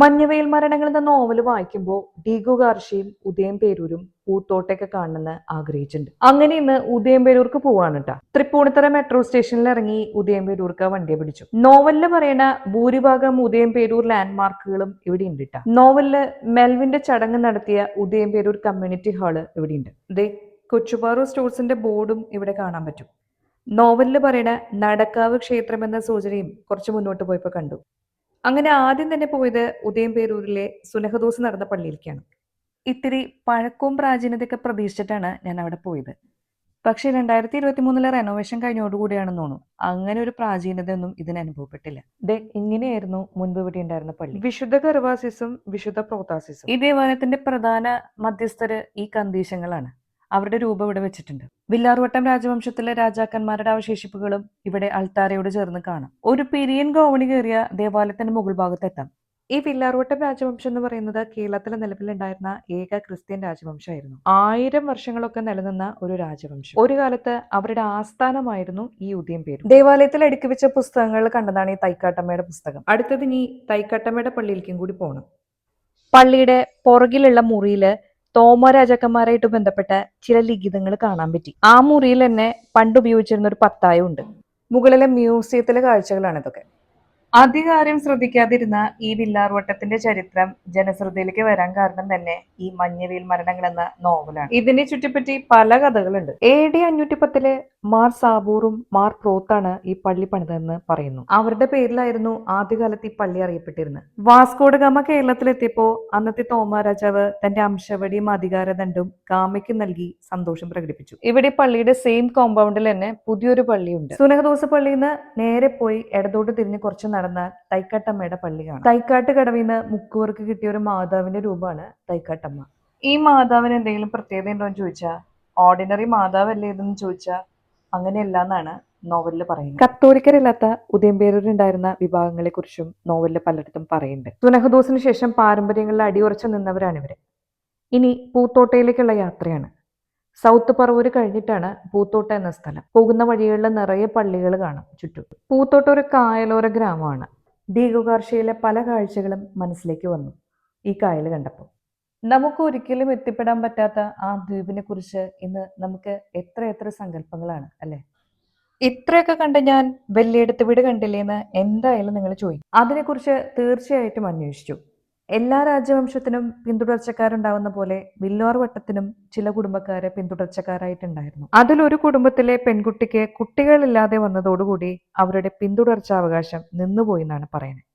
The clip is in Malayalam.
മഞ്ഞവെയിൽ മരണങ്ങൾ എന്ന നോവൽ വായിക്കുമ്പോൾ ഡീഗു കാർഷിയും ഉദയം പേരൂരും പൂത്തോട്ടൊക്കെ കാണണമെന്ന് ആഗ്രഹിച്ചിട്ടുണ്ട്. അങ്ങനെ ഇന്ന് ഉദയം പേരൂർക്ക് പോവാണ് കേട്ടോ തൃപ്പൂണിത്തറ മെട്രോ സ്റ്റേഷനിൽ ഇറങ്ങി ഉദയം പേരൂർക്ക് വണ്ടിയെ പിടിച്ചു. നോവലിൽ പറയുന്ന ഭൂരിഭാഗം ഉദയം പേരൂർ ലാൻഡ്മാർക്കുകളും ഇവിടെ ഉണ്ട് കേട്ടോ നോവലിൽ മെൽവിന്റെ ചടങ്ങ് നടത്തിയ ഉദയം പേരൂർ കമ്മ്യൂണിറ്റി ഹാൾ ഇവിടെയുണ്ട്. ദേ കൊച്ചുപാറു സ്റ്റോഴ്സിന്റെ ബോർഡും ഇവിടെ കാണാൻ പറ്റും. നോവലിൽ പറയുന്ന നടക്കാവ് ക്ഷേത്രം എന്ന സൂചനയും കുറച്ച് മുന്നോട്ട് പോയപ്പോൾ കണ്ടു. അങ്ങനെ ആദ്യം തന്നെ പോയത് ഉദയംപേരൂരിലെ സുനഹദോസ് നടന്ന പള്ളിയിലേക്കാണ്. ഇത്തിരി പഴക്കവും പ്രാചീനതയൊക്കെ പ്രതീക്ഷിച്ചിട്ടാണ് ഞാൻ അവിടെ പോയത്. പക്ഷെ രണ്ടായിരത്തി ഇരുപത്തി മൂന്നിലെ റെനോവേഷൻ കഴിഞ്ഞോടുകൂടിയാണെന്ന് തോന്നുന്നു. അങ്ങനെ ഒരു പ്രാചീനതയൊന്നും ഇതിന് അനുഭവപ്പെട്ടില്ല. ദേ ഇങ്ങനെയായിരുന്നു മുൻപ് ഇവിടെ ഉണ്ടായിരുന്ന പള്ളി. വിശുദ്ധ കർവാസിസും വിശുദ്ധ പ്രോതാസിസും ഈ ദേവാലയത്തിന്റെ പ്രധാന മധ്യസ്ഥര് ഈ കന്തീശങ്ങളാണ്. അവരുടെ രൂപം ഇവിടെ വെച്ചിട്ടുണ്ട്. വില്ലാർവട്ടം രാജവംശത്തിലെ രാജാക്കന്മാരുടെ അവശേഷിപ്പുകളും ഇവിടെ അൾത്താരയോട് ചേർന്ന് കാണാം. ഒരു പിരിയൻ ഗോവണി കയറിയ ദേവാലയത്തിന്റെ മുകൾ ഭാഗത്തെത്താം. ഈ വില്ലാർവട്ടം രാജവംശം എന്ന് പറയുന്നത് കേരളത്തിലെ നിലവിലുണ്ടായിരുന്ന ഏക ക്രിസ്ത്യൻ രാജവംശമായിരുന്നു. ആയിരം വർഷങ്ങളൊക്കെ നിലനിന്ന ഒരു രാജവംശം. ഒരു കാലത്ത് അവരുടെ ആസ്ഥാനമായിരുന്നു ഈ ഉദയം പേര്. ദേവാലയത്തിൽ അടുക്കി വെച്ച പുസ്തകങ്ങൾ കണ്ടതാണ് ഈ തൈക്കാട്ടമ്മയുടെ പുസ്തകം. അടുത്തത് ഇനി തൈക്കാട്ടമ്മയുടെ പള്ളിയിലേക്കും കൂടി പോകണം പള്ളിയുടെ പുറകിലുള്ള മുറിയിൽ തോമ രാജാക്കന്മാരായിട്ട് ബന്ധപ്പെട്ട ചില ലിഖിതങ്ങൾ കാണാൻ പറ്റി. ആ മുറിയിൽ തന്നെ പണ്ട് ഉപയോഗിച്ചിരുന്ന ഒരു പത്തായം ഉണ്ട് മുകളിലെ മ്യൂസിയത്തിലെ കാഴ്ചകളാണ് ഇതൊക്കെ. അധികാരം ശ്രദ്ധിക്കാതിരുന്ന ഈ വില്ലാർവട്ടത്തിന്റെ ചരിത്രം ജനശ്രദ്ധയിലേക്ക് വരാൻ കാരണം തന്നെ ഈ മഞ്ഞവീൽ മരണങ്ങൾ എന്ന നോവലാണ്. ഇതിനെ ചുറ്റിപ്പറ്റി പല കഥകളുണ്ട്. എ ഡി അഞ്ഞൂറ്റി പത്തിൽ മാർ സാബൂറും മാർ പ്രോത്താണ് ഈ പള്ളി പണിതെന്ന് പറയുന്നു. അവരുടെ പേരിലായിരുന്നു ആദ്യകാലത്ത് ഈ പള്ളി അറിയപ്പെട്ടിരുന്നത്. വാസ്കോഡ് ഗാമ കേരളത്തിലെത്തിയപ്പോ അന്നത്തെ തോമ രാജാവ് തന്റെ അംശവടിയും അധികാരദണ്ഡും ഗാമയ്ക്ക് നൽകി സന്തോഷം പ്രകടിപ്പിച്ചു. ഇവിടെ പള്ളിയുടെ സെയിം കോമ്പൗണ്ടിൽ തന്നെ പുതിയൊരു പള്ളിയുണ്ട്. സുനഹദോസ പള്ളിയിൽ നിന്ന് നേരെ പോയി ഇടതോട്ട് തിരിഞ്ഞ് കുറച്ച് നടന്നാൽ തൈക്കാട്ടമ്മയുടെ പള്ളിയാണ് തൈക്കാട്ട് കടവിൽ നിന്ന് മുക്കുവർക്ക് കിട്ടിയ ഒരു മാതാവിന്റെ രൂപമാണ് തൈക്കാട്ടമ്മ. ഈ മാതാവിന് എന്തെങ്കിലും പ്രത്യേകത ഉണ്ടോ എന്ന് ചോദിച്ചാൽ ഓർഡിനറി മാതാവല്ലേ ഇതെന്ന് ചോദിച്ചാൽ അങ്ങനെയല്ല എന്നാണ് നോവലിൽ പറയുന്നത്. കത്തോലിക്കരല്ലാത്ത ഉദയംപേരൂരുണ്ടായിരുന്ന വിഭാഗങ്ങളെ കുറിച്ചും നോവലിൽ പലയിടത്തും പറയുന്നുണ്ട്. സുനഹദോസിന് ശേഷം പാരമ്പര്യങ്ങളിൽ അടിയുറച്ചു നിന്നവരാണ് ഇവർ ഇനി പൂത്തോട്ടയിലേക്കുള്ള യാത്രയാണ്. സൗത്ത് പറവൂർ കഴിഞ്ഞിട്ടാണ് പൂത്തോട്ട എന്ന സ്ഥലം. പോകുന്ന വഴികളിൽ നിറയെ പള്ളികൾ കാണാം ചുറ്റും. പൂത്തോട്ട ഒരു കായലോര ഗ്രാമമാണ്. ദീർഘകാർഷയിലെ പല കാഴ്ചകളും മനസ്സിലേക്ക് വന്നു ഈ കായൽ കണ്ടപ്പോൾ. നമുക്ക് ഒരിക്കലും എത്തിപ്പെടാൻ പറ്റാത്ത ആ ദ്വീപിനെ കുറിച്ച് ഇന്ന് നമുക്ക് എത്ര എത്ര സങ്കല്പങ്ങളാണ് അല്ലെ? ഇത്രയൊക്കെ കണ്ട് ഞാൻ വെള്ളിയെടുത്ത് വീട് കണ്ടില്ലേന്ന് എന്തായാലും നിങ്ങൾ ചോദിക്കും. അതിനെക്കുറിച്ച് തീർച്ചയായിട്ടും അന്വേഷിച്ചു. എല്ലാ രാജവംശത്തിനും പിന്തുടർച്ചക്കാരുണ്ടാവുന്ന പോലെ വില്ലോർ വട്ടത്തിനും ചില കുടുംബക്കാരെ പിന്തുടർച്ചക്കാരായിട്ടുണ്ടായിരുന്നു. അതിലൊരു കുടുംബത്തിലെ പെൺകുട്ടിക്ക് കുട്ടികളില്ലാതെ വന്നതോടുകൂടി അവരുടെ പിന്തുടർച്ചാവകാശം നിന്നുപോയി എന്നാണ് പറയുന്നത്.